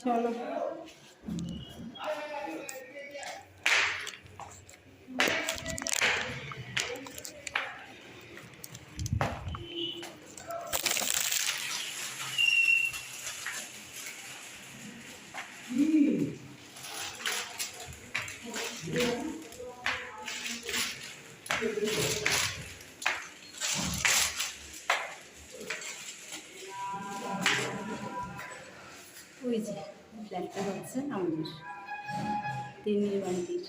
চলো হচ্ছে আমাদের। তিন্নির বান্টির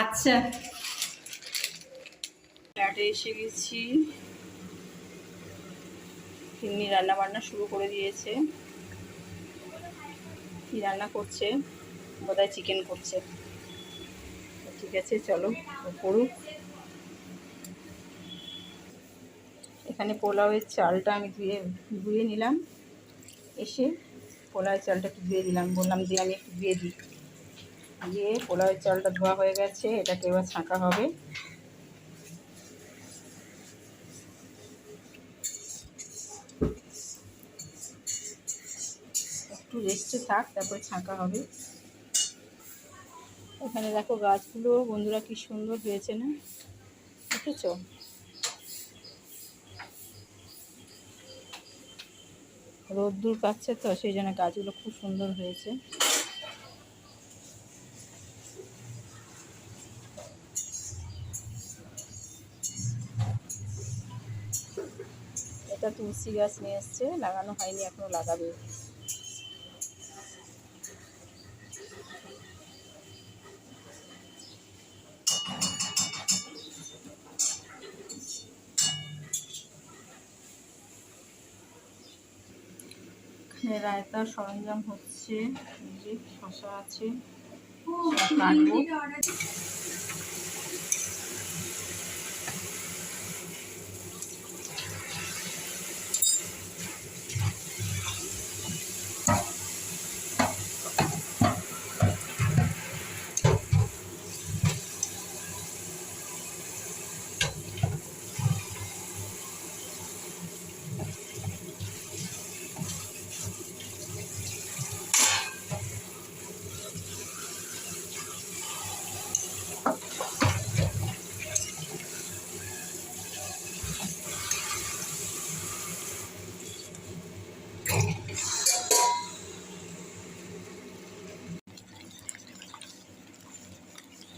আচ্ছা। ফ্ল্যাটে এসে গেছি। তিন্নি রান্না বান্না শুরু করে দিয়েছে। কি রান্না করছে? বোধহয় চিকেন করছে। ঠিক আছে, চলো করুক এখানে পোলাওয়ের চালটা আমি ধুয়ে ধুয়ে নিলাম। এসে পোলাওয়ের চালটা একটু ধুয়ে দিলাম। বললাম যে আমি একটু ধুয়ে দিই। দিয়ে পোলাওয়ের চালটা ধোয়া হয়ে গেছে, এটাকে এবার ছাঁকা হবে। একটু রেস্টে থাক, তারপরে ছাঁকা হবে। এখানে দেখো গাছগুলো, বন্ধুরা কি সুন্দর হয়েছে না? দেখেছ? রোদ্দুর পাচ্ছে তো, সেই জন্য গাছগুলো খুব সুন্দর হয়েছে। এটা তুলসী গাছ নিয়ে এসছে, লাগানো হয়নি, এখনও লাগাবে। রায়তার সরঞ্জাম হচ্ছে শশা আছে কাটবো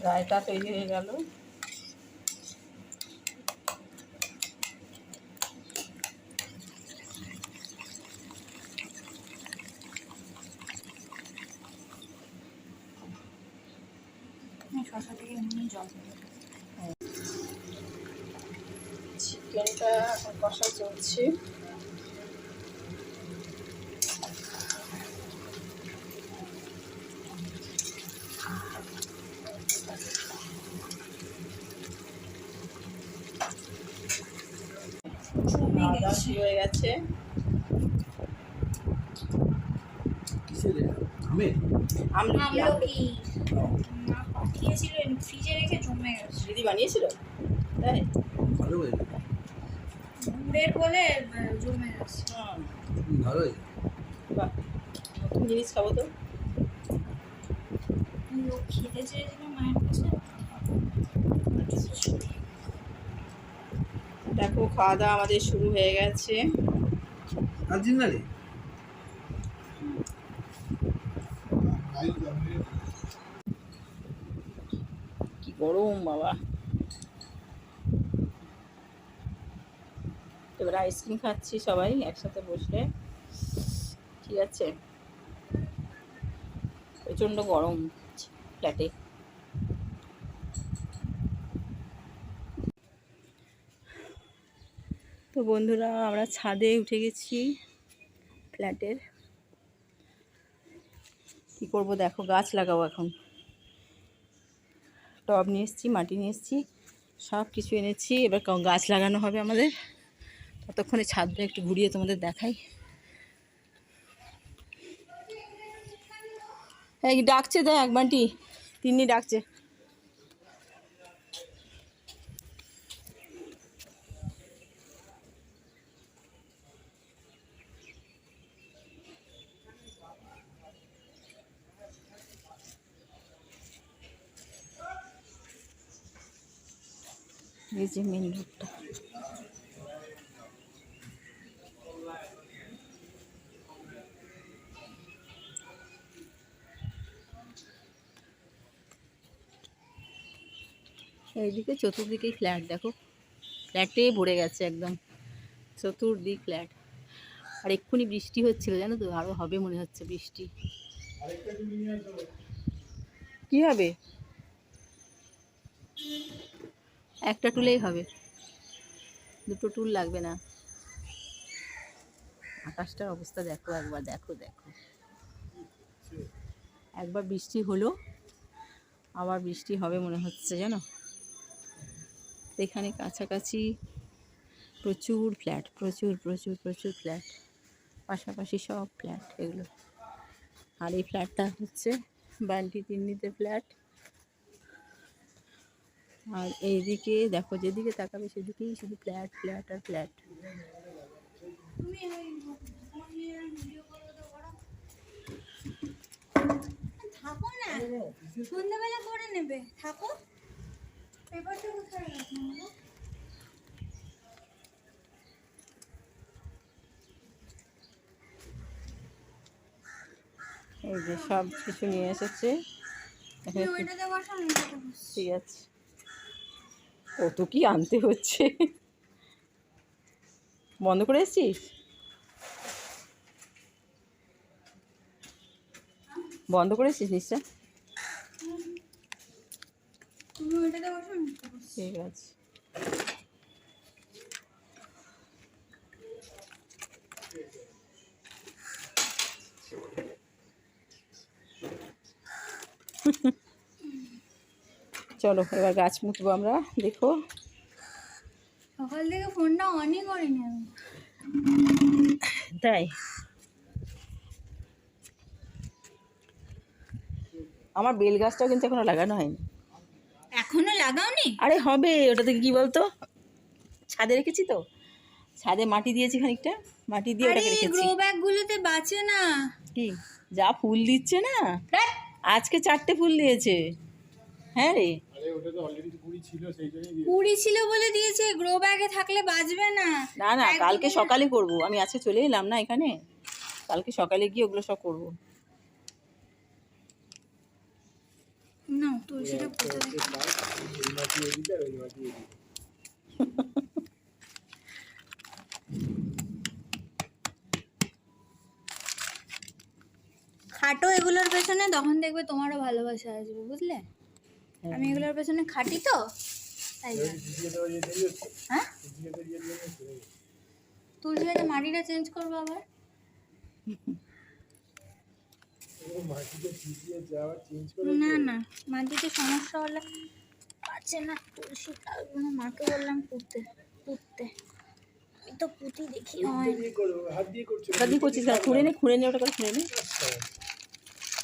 রায়তা তৈরি হয়ে গেল। শশা থেকে এমনি জল চিকেনটা কষা চলছে জমে খাওয়া দাওয়া গেছে শুরু হয়ে গেছে কিসের আমের আমলকি আমলকি আমলকি মা পাঠিয়েছিলেন ফ্রিজে রেখে জমে গেছে। দিদি বানিয়েছিল? তাই? ভালো গুড়ের বলে জমে গেছে। ভালো নতুন জিনিস খাব তো। লোক খেতে চেয়েছিল মায়ের কাছে। দেখো খাওয়া দাওয়া আমাদের শুরু হয়ে গেছে। কি গরম বাবা। এবার আইসক্রিম খাচ্ছি সবাই একসাথে বসে। ঠিক আছে। প্রচণ্ড গরম। ফ্ল্যাটে। তো বন্ধুরা, আমরা ছাদে উঠে গেছি ফ্ল্যাটের। কি করব দেখো, গাছ লাগাবো এখন। টব নিয়ে এসেছি, মাটি নিয়ে এসেছি, সব কিছু এনেছি। এবার গাছ লাগানো হবে আমাদের। ততক্ষণে ছাদটা একটু ঘুরিয়ে তোমাদের দেখাই। এই ডাকছে দেখ বান্টি তিন্নি ডাকছে। এই মেন রোডটা এইদিকে চতুর্দিকেই ফ্ল্যাট দেখো। ফ্ল্যাটে ভরে গেছে একদম। চতুর্দিক ফ্ল্যাট আর এক্ষুনি বৃষ্টি হচ্ছিল, জানো তো? আরও হবে মনে হচ্ছে বৃষ্টি। কি হবে? একটা টুলেই হবে। দুটো টুল লাগবে না। আকাশটার অবস্থা দেখো একবার, দেখো দেখো। একবার বৃষ্টি হলো, আবার বৃষ্টি হবে মনে হচ্ছে, জানো? এখানে কাছাকাছি প্রচুর ফ্ল্যাট, প্রচুর প্রচুর প্রচুর ফ্ল্যাট। পাশাপাশি সব ফ্ল্যাট এগুলো। আর এই ফ্ল্যাটটা হচ্ছে বান্টি তিন্নিতে ফ্ল্যাট। আর এইদিকে দেখো যেদিকে তাকাবে সেদিকেই শুধু ফ্ল্যাট ফ্ল্যাট আর ফ্ল্যাট থাকো না। সন্ধ্যাবেলা করে নেবে। থাকো। পেপারটা কোথায় এই যে সব কিছু নিয়ে এসেছে। ঠিক আছে। কত কি আনতে হচ্ছে? বন্ধ করে এসছিস? বন্ধ করে এসছিস নিশ্চয়। ঠিক আছে। চলো এবার গাছ মুতবো আমরা দেখো। সকাল থেকে ফোনটা অনই করিনি আমি। তাই? আমার বেল গাছটাও কিন্তু এখনও লাগানো হয়নি। এখনও লাগাওনি? আরে হবে ওটা থেকে কি বলতো? ছাদে রেখেছি তো। ছাদে মাটি দিয়েছি খানিকটা মাটি দিয়ে ওটাকে রেখেছি। গ্রো ব্যাগ গুলোতে বাঁচে না। কি? যা ফুল দিচ্ছে না? আজকে চারটে ফুল দিয়েছে। হ্যাঁ রে। কুড়ি ছিল বলে দিয়েছে গ্রো ব্যাগে থাকলে বাঁচবে না। না না কালকে সকালে করব। আমি আজকে চলে এলাম না এখানে। কালকে সকালে গিয়ে ওগুলো সব করব। না তুলসীটা পুঁতে খাটো এগুলোর পেছনে তখন দেখবে তোমারও ভালোবাসা আসবে বুঝলে? আমি এগুলোর পেছনে খাটি তো তাই। হ্যাঁ? তুলসী গাছে মাটিটা চেঞ্জ করব আবার। না না মাটিতে সমস্যা হলে পারছে না তুলসী তার জন্য মাকে বললাম পুঁততে পুঁততে। আমি তো পুঁতি দেখি। হয় ওটা দিয়ে করছিস খুঁড়ে নে খুঁড়ে নে ওটা করে খুঁড়ে নে।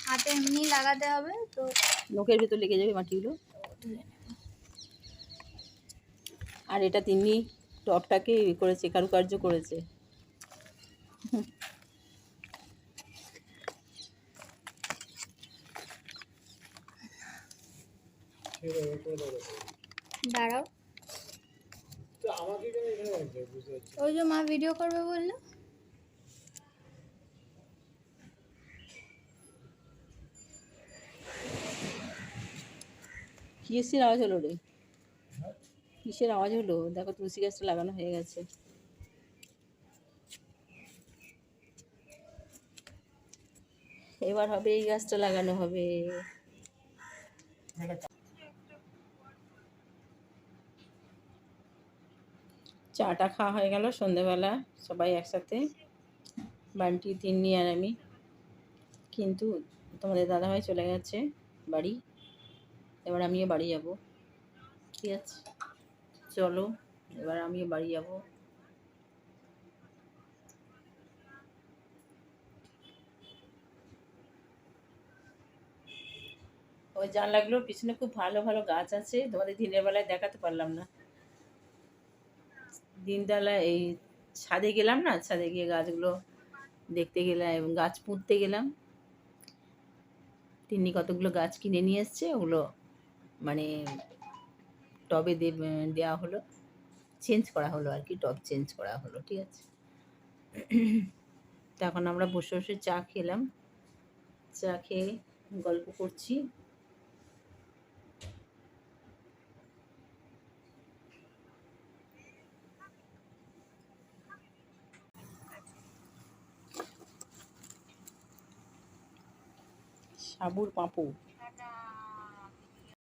হাতে এমনি লাগাতে হবে তো নোকের ভেতর লেগে যাবে মাটিগুলো। আর এটা তিনি টপটাকে করেছে কারুকার্য করেছে। দাঁড়াও। ওই যে মা ভিডিও করবে বলল? কিসের আওয়াজ হলো রে? কিসের আওয়াজ হলো? দেখো, তুলসী গাছটা লাগানো হয়ে গেছে। এবার হবে এই গাছটা লাগানো হবে। চাটা খাওয়া হয়ে গেল সন্ধেবেলা, সবাই একসাথে, বান্টি, তিন্নি আর আমি। কিন্তু তোমাদের দাদাভাই চলে গেছে বাড়ি। এবার আমিও বাড়ি যাব। ঠিক আছে? চলো, এবার আমিও বাড়ি যাব। ওই জানলাগুলোর পিছনে খুব ভালো ভালো গাছ আছে, তোমাদের দিনের বেলায় দেখাতে পারলাম না। দিনবেলা এই ছাদে গেলাম না, ছাদে গিয়ে গাছগুলো দেখতে গেলাম এবং গাছ পুঁততে গেলাম। তিনি কতগুলো গাছ কিনে নিয়ে এসছে, ওগুলো মানে টবে দেওয়া হলো চেঞ্জ করা হলো আর কি, টব চেঞ্জ করা হলো, ঠিক আছে? তখন আমরা বসে বসে চা খেলাম। চা খেয়ে গল্প করছি। সাবুর পাঁপড়।